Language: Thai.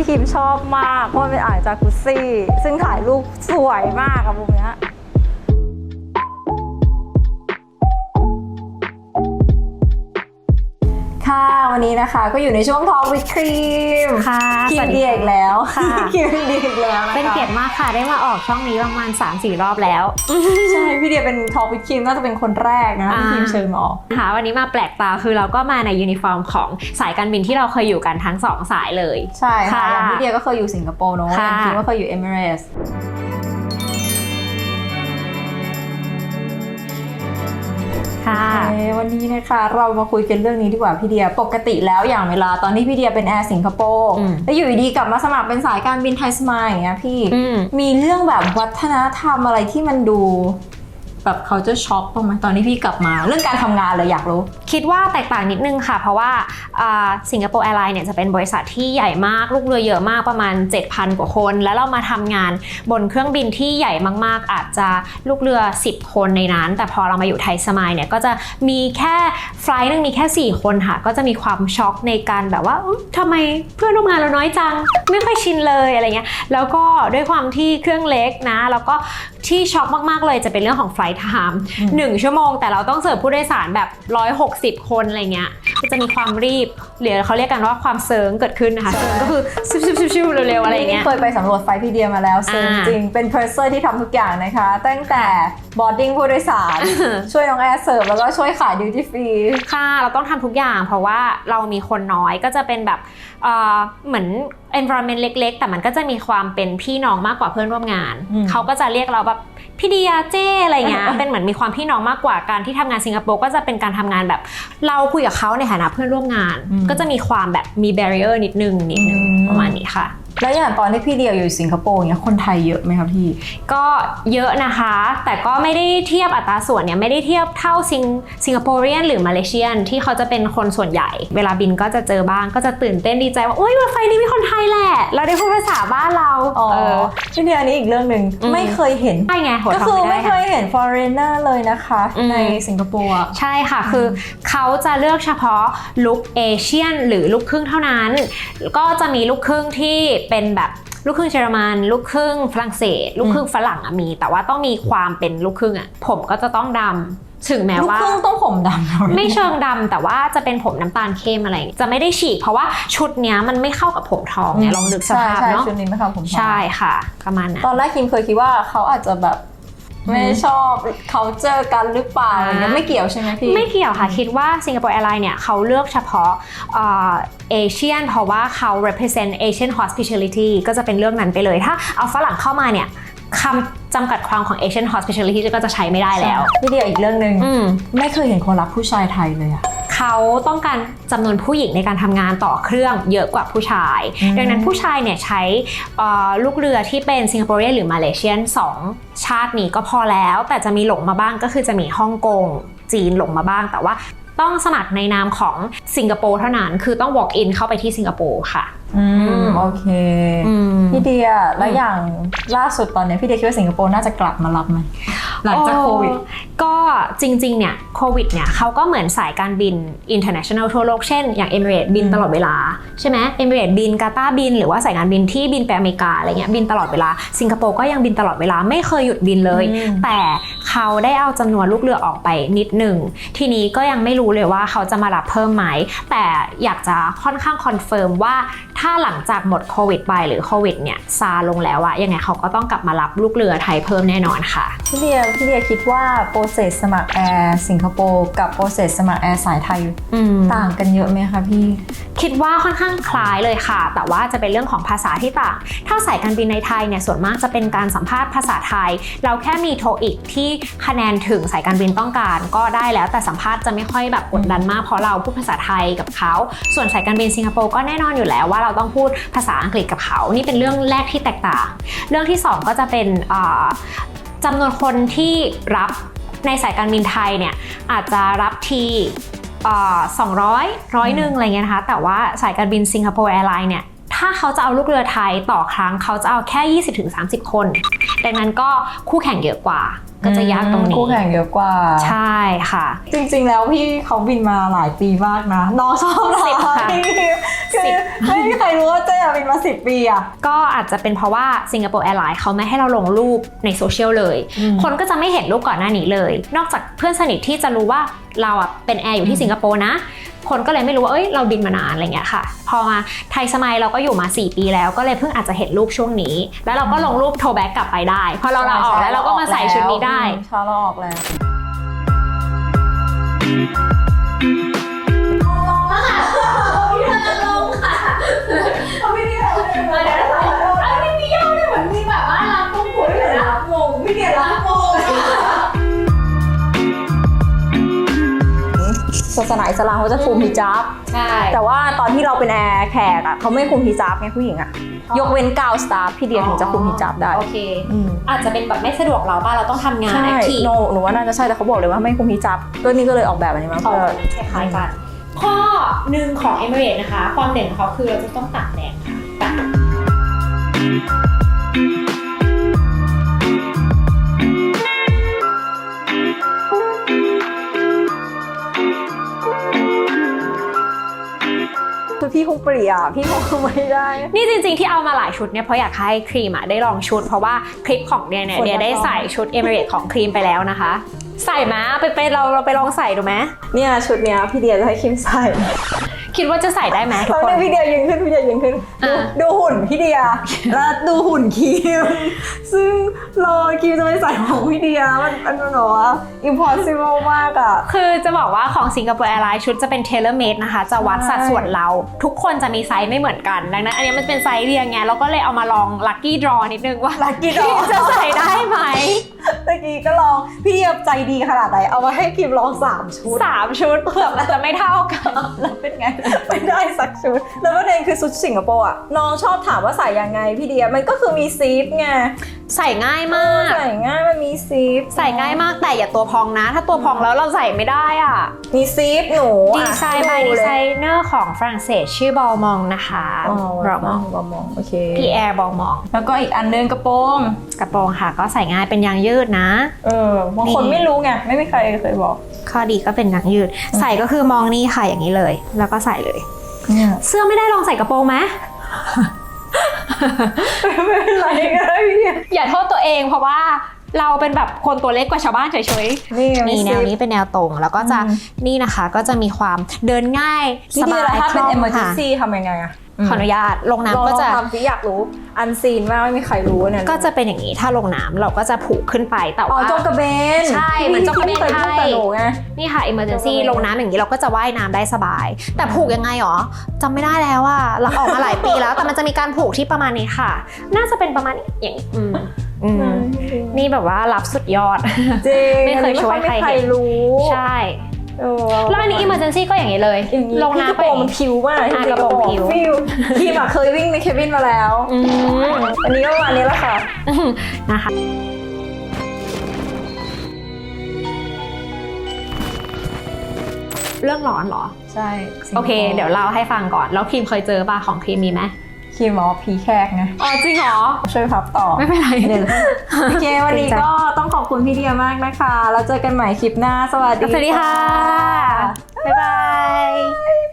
ที่คิมชอบมากเพราะมันเป็นอ่างจากุซซี่ ซึ่งถ่ายรูปสวยมากอะมุมเนี้ย นนี้นะคะ ก็อยู่ในช่วงทอ l k วิ h ครีมค่ะคิสมวัสเดียค่ะอีกแล้วค่ะคิมเดียอีกแล้วนะคะเป็นเกียรติมากค่ะได้มาออกช่องนี้ประมาณ 3-4 รอบแล้ว ใช่พี่เดียเป็นทอ l k วิ h ครีมน่าจะเป็นคนแรกนะที่อ่าคิมเชิญมาออกค่ะวันนี้มาแปลกตาคือเราก็มาในยูนิฟอร์มของสายการบินที่เราเคยอยู่กันทั้งสองสายเลย ใช่ค่ะค่ะอย่างพี่เดียก็เคยอยู่สิงคโปร์เนอะอค่ะย่างคิมก็เคยอยู่เอมิเรส ค่ะ วันนี้นะคะเรามาคุยกันเรื่องนี้ดีกว่าพี่เดีย ปกติแล้วอย่างเวลาตอนที่พี่เดียเป็นแอร์สิงคโปร์อืมแล้วอยู่ดีๆกลับมาสมัครเป็นสายการบินไทยสมายอย่างเงี้ยพี่อืมมีเรื่องแบบวัฒนธรรมอะไรที่มันดู แบบเขาจะช็อกบ้างไหมตอนที่พี่กลับมา เรื่องการทำงานเลยอยากรู้ คิดว่าแตกต่างนิดนึงค่ะ เพราะว่าสิงคโปร์แอร์ไลน์เนี่ยจะเป็นบริษัทที่ใหญ่มากลูกเรือเยอะมากประมาณ 7,000 กว่าคน แล้วเรามาทำงานบนเครื่องบินที่ใหญ่มากๆ อาจจะลูกเรือ 10 คนในนั้น แต่พอเรามาอยู่ไทยสมายเนี่ยก็จะมีแค่ไฟล์นึงมีแค่ 4 คนค่ะ ก็จะมีความช็อกในการแบบว่าทำไมเพื่อนร่วมงานเราน้อยจัง ไม่ค่อยชินเลยอะไรเงี้ยแล้วก็ด้วยความที่เครื่องเล็กนะ แล้วก็ที่ช็อกมากๆเลยจะเป็นเรื่องของไฟล์ไทม์อืมหนึ่งชั่วโมงแต่เราต้องเสิร์ฟผู้โดยสารแบบ 160 คนอะไรเงี้ยก็จะมีความรีบหรือเขาเรียกกันว่าความเซิร์งเกิดขึ้นนะคะเซิร์งก็คือชิวๆๆๆเร็วๆอะไรเงี้ยเคยไปสำรวจไฟล์พี่เดียมาแล้วซึ่งอ่าจริงเป็นเพอร์เซอร์ที่ทำทุกอย่างนะคะ ตั้งแต่บอร์ดิ้งผู้โดยสาร ช่วยน้องแอร์เสิร์ฟแล้วก็ช่วยขายดิวตี้ฟรีค่ะ เราต้องทำทุกอย่างเพราะว่าเรามีคนน้อยก็จะเป็นแบบเอ่อเหมือน environment เล็ก ๆ แต่มันก็จะมีความเป็นพี่น้องมากกว่าเพื่อนร่วมงานอืมเขาก็จะเรียกเราแบบพี่เดียเจ้อะไรเงี้ยเป็นเหมือนมีความพี่น้องมากกว่าการที่ทำงานสิงคโปร์ก็จะเป็นการทำงานแบบ เราคุยกับเขาในฐานะเพื่อนร่วมงาน ก็จะมีความแบบมี barrier นิดนึงนิดนึงประมาณนี้ค่ะ แล้วอย่างตอนที่พี่เดียอยู่สิงคโปร์เนี่ยคนไทยเยอะไหมครับพี่ ก็เยอะนะคะ แต่ก็ไม่ได้เทียบอัตราส่วนเนี่ยไม่ได้เทียบเท่าสิงสิงคโปร์เรียนหรือมาเลเซียนที่เขาจะเป็นคนส่วนใหญ่ เวลาบินก็จะเจอบ้างก็จะตื่นเต้นดีใจว่าโอ๊ยไฟนี้มีคนไทยแหละ เราได้พูดภาษาบ้านเราอ๋อเออพี่เดียอันนี้อีกเรื่องหนึ่งอืมไม่เคยเห็นใช่ไงโหก็ทำคือไม่ไม่ได้เคค่ะยเห็น foreigner เลยนะคะอืมในสิงคโปร์อะใช่ค่ะคือเขาจะเลือกเฉพาะลุคเอเชียนหรือลูกครึ่งเท่านั้น ก็จะมีลูกครึ่งที่เป็นแบบลูกครึ่งเยอรมัน ลูกครึ่งฝรั่งเศส ลูกครึ่งฝรั่งอะมี แต่ว่าต้องมีความเป็นลูกครึ่งอะผมก็จะต้องดำถึงแม้ลูกว่าครึ่งต้องผมดำเหรอไม่เชิงดำแต่ว่าจะเป็นผมน้ำตาลเข้มอะไรอย่างเงี้ยจะไม่ได้ฉีก เพราะว่าชุดเนี้ยมันไม่เข้ากับผมทองไงลองนึกสภาพใช่เนาะใช่ชุดนี้ไม่ครับผมใช่ค่ะประมาณนั้นตอนแรกคิมเคยคิดว่าเขาอาจจะแบบ ไม่ชอบ culture กันหรือเปล่าอะไรเงี้ยอ่าไม่เกี่ยวใช่ไหมพี่ ไม่เกี่ยวค่ะ คิดว่าสิงคโปร์แอร์ไลน์เนี่ยเขาเลือกเฉพาะเอเชียนเพราะว่าเขา represent Asian hospitality ก็จะเป็นเรื่องนั้นไปเลย ถ้าเอาฝรั่งเข้ามาเนี่ยคำจำกัดความของ Asian hospitality ก็จะใช้ไม่ได้แล้วพี่เดียวอีกเรื่องหนึ่งอืมไม่เคยเห็นคนรักผู้ชายไทยเลยอะ เขาต้องการจำนวนผู้หญิงในการทำงานต่อเครื่องเยอะกว่าผู้ชายอืมดังนั้นผู้ชายเนี่ยใช้เอ่อลูกเรือที่เป็นสิงคโปร์เรียนหรือมาเลเซียนสองชาตินี้ก็พอแล้ว แต่จะมีหลงมาบ้างก็คือจะมีฮ่องกงจีนหลงมาบ้าง แต่ว่าต้องสมัครในนามของสิงคโปร์เท่านั้น คือต้อง walk in เข้าไปที่สิงคโปร์ค่ะ อืมมโอเค อืม พี่เดียแล้วอืมอย่างล่าสุดตอนเนี้ยพี่เดียคิดว่าสิงคโปร์น่าจะกลับมารับไหมหลังจากโควิด โอ้ก็จริงๆ เนี่ยโควิดเนี่ยเขาก็เหมือนสายการบิน international ทั่วโลก เช่น อย่างเอมิเรตบินอืม ตลอดเวลา ใช่ไหมเอมิเรตบินกาตาร์บิน หรือว่าสายการบินที่บินไปอเมริกาอะไรเงี้ยบินตลอดเวลา สิงคโปร์ก็ยังบินตลอดเวลาไม่เคยหยุดบินเลย อืม แต่เขาได้เอาจำนวนลูกเรือออกไปนิดหนึ่ง ทีนี้ก็ยังไม่รู้เลยว่าเขาจะมารับเพิ่มไหม แต่อยากจะค่อนข้างคอนเฟิร์มว่าถ้าหลังจากหมดโควิดไปหรือโควิดเนี่ยซาลงแล้วอะยังไงเขาก็ต้องกลับมารับลูกเรือไทยเพิ่มแน่นอนค่ะ พี่เดียพี่เดียคิดว่าโปรเซสสมัครแอร์สิงคโปร์กับโปรเซสสมัครแอร์สายไทยอืมต่างกันเยอะไหมคะพี่ คิดว่าค่อนข้างคล้ายเลยค่ะ แต่ว่าจะเป็นเรื่องของภาษาที่ต่าง ถ้าสายการบินในไทยเนี่ยส่วนมากจะเป็นการสัมภาษณ์ภาษาไทย เราแค่มีโทอีกที่คะแนนถึงสายการบินต้องการ ก็ได้แล้วแต่สัมภาษณ์จะไม่ค่อยแบบกดดันมากเพราะเราพูดภาษาไทยกับเขาส่วนสายการบินสิงคโปร์ก็แน่นอนอยู่แล้วว่าเราต้องพูดภาษาอังกฤษกับเขา นี่เป็นเรื่องแรกที่แตกต่าง เรื่องที่สองก็จะเป็นอ่าจำนวนคนที่รับในสายการบินไทยเนี่ยอาจจะรับทีสองร้อยร้อยหนึ่งอะไรเงี้ยนะคะ แต่ว่าสายการบินสิงคโปร์แอร์ไลน์เนี่ยถ้าเขาจะเอาลูกเรือไทยต่อครั้งเขาจะเอาแค่ 20-30 คน ดังนั้นก็คู่แข่งเยอะกว่า ก็จะยากตรงนี้คู่แข่งเยอะกว่า ใช่ค่ะ จริงๆแล้วพี่เขาบินมาหลายปีมากนะน้องชอบสิบน้องค่ะพี่คือสิบไม่มีใครรู้ว่าเจ๊อะบินมาสิบปีอะก็อาจจะเป็นเพราะว่าสิงคโปร์แอร์ไลน์เขาไม่ให้เราลงรูปในโซเชียลเลยอืมคนก็จะไม่เห็นรูปก่อนหน้านี้เลย นอกจากเพื่อนสนิทที่จะรู้ว่าเราอะเป็นแอร์อยู่ที่สิงคโปร์นะ คนก็เลยไม่รู้ว่าเอ้ยเราบินมานานอะไรเงี้ยค่ะ พอมาไทยสมัยเราก็อยู่มา 4 ปีแล้วก็เลยเพิ่งอาจจะเห็นรูปช่วงนี้ แล้วเราก็ลงรูปโทรแบ็กกลับไปได้พอเราลาออกแล้วเราก็มาใส่ชุดนี้ได้อืมใช่เราออกแล้ว ศาสนาอิสลามเขาจะคุมฮิญาบ ใช่ แต่ว่าตอนที่เราเป็นแอร์แขกอะเขาไม่คุมฮิญาบไงผู้หญิงอะยกเว้นกาวสตาฟพี่เดียถึงจะคุมฮิญาบได้โอเค อืมอาจจะเป็นแบบไม่สะดวกเราป่ะเราต้องทำงานใช่แอคทีฟโนหนูว่าน่าจะใช่แต่เขาบอกเลยว่าไม่คุมฮิญาบก็นี่ก็เลยออกแบบอันนี้มาเอเพื่ออคล้ายๆกัน ข้อหนึ่งของ e m i r a t e s นะคะ ความเด่นของเขาคือเราจะต้องตากแดดค่ะ คือพี่คงเปลี่ยนพี่คงไม่ได้ นี่จริงๆที่เอามาหลายชุดเนี่ยเพราะอยากให้ครีมอะได้ลองชุด เพราะว่าคลิปของเดียเนี่ยคนละเดียได้ลองใส่ชุด e m i r a t e s ของครีมไปแล้วนะคะ ใส่มาไปไปเราเราไปลองใส่ดูไหมเนี่ยชุดเนี้ยพี่เดียจะให้คิมใส่ คิดว่าจะใส่ได้ไหมทุกตอนคน นี้พี่เดียยืนขึ้นพี่เดียยืนขึ้นดูอะดูหุ่นพี่เดีย แล้วดูหุ่นคิมซึ่งรอคิมจะไปใส่ของพี่เดียมันมันมันบอกว่า impossible มากอะคือจะบอกว่าของสิงคโปร์แอร์ไลน์ชุดจะเป็น tailor made นะคะ จะวัดใช่ สัดส่วนเรา ทุกคนจะมีไซส์ไม่เหมือนกัน ดังนั้นอันนี้มันเป็นไซส์เรียงไงเราก็เลยเอามาลอง lucky draw นิดนึงว่าลักกี้ดอจะใส่ได้ไหมตะกี้ก็ลองพี่เดียใจดีขนาดไหนเอามาให้คิมลองสามชุดสามชุดเผื่อมันจะไม่เท่ากัน แล้วเป็นไงไม่ได้สักชุด แล้วประเด็นคือชุดสิงคโปร์อะน้องชอบถามว่าใส่ยังไงพี่เดียมันก็คือมีซีฟไง ใส่ง่ายมาก ใส่ง่ายมันมีซีฟใส่ง่ายมากแต่อย่าตัวพองนะ ถ้าตัวพองแล้วเราใส่ไม่ได้อะ มีซีฟหนูดีอะไซน์ by ให้ดีเลไซยเนอร์ของฝรั่งเศสชื่อบอลมองนะคะอ๋อบอลมองบอมองโอเคพีแอร์บอลมอง แล้วก็อีกอันนึงกระโปรงกระโปรงค่ะ ก็ใส่ง่ายเป็นยางยืดนะ เออบางคนนี่ไม่รู้ไงไม่มีใครเคยบอก ข้อดีก็เป็นยางยืด ใส่ก็คือมองนี่ค่ะอย่างนี้เลย แล้วก็ใส่เลยเนี่ยเสื้อไม่ได้ลองใส่กระโปรงไหม ไม่เป็นไรก็ได้พี่เดียอย่าโทษตัวเองเพราะว่าเราเป็นแบบคนตัวเล็กกว่าชาวบ้านเฉยนี่ๆมีนี่แนวนี้เป็นแนวตรง แล้วก็จะอืมนี่นะคะก็จะมีความเดินง่ายสพี่เดีบายยแล้วถ้าเป็นคล่องค่ะ emergency ทำยังไงอะ ขออนุญาตลงลองน้ำก็จะลองทำสิอยากรู้อันซีนมากไม่มีใครรู้เนี่ยก็จะเป็นอย่างนี้ถ้าลงน้ำเราก็จะผูกขึ้นไปแต่อ๋อว่าโจงกระเบนใช่เหมือนโจงกระเบนที่พี่คยพูดไทกับยหนูไงนี่ค่ะ emergency ลงน้ำลงน้ำอย่างนี้เราก็จะว่ายน้ำได้สบาย แต่ผูกยังไงหรอจำไม่ได้แล้วว่าเราออกมาหลายปีแล้วแต่มันจะมีการผูกที่ประมาณนี้ค่ะ น่าจะเป็นประมาณนี้อย่างนี้อืมอืมนี่แบบว่ารับสุดยอด จริง ไม่เคยช่วยใครไม่มีใครรู้ ใช่เออแล้วอั นนี้ emergency ก็อย่างนี้เลย อย่างนี้ลงพี่กระน้ำไปโปรองย่างมันนี้ผิวมากอะกระโปรงผิวฟิวทีมอะเคยวิ่งในเคบินมาแล้วอืมอันนี้ก็ประมาณนี้แหละค่ะ นะคะ เรื่องร้อนเหรอ ใช่โอเค เดี๋ยวเล่าให้ฟังก่อน แล้วครีมเคยเจอป่ะของครีมมีไหมคีมบอกว่าพีแคกไงอ๋อจริงเหรอ ช่วยพับต่อ ไม่เป็นไร เดี๋ยวโอเค วันนี้ก็ต้องขอบคุณพี่เดียมากนะคะ แล้วเจอกันใหม่คลิปหน้า สวัสดีสวัสดีค่ะบ๊า ยบาย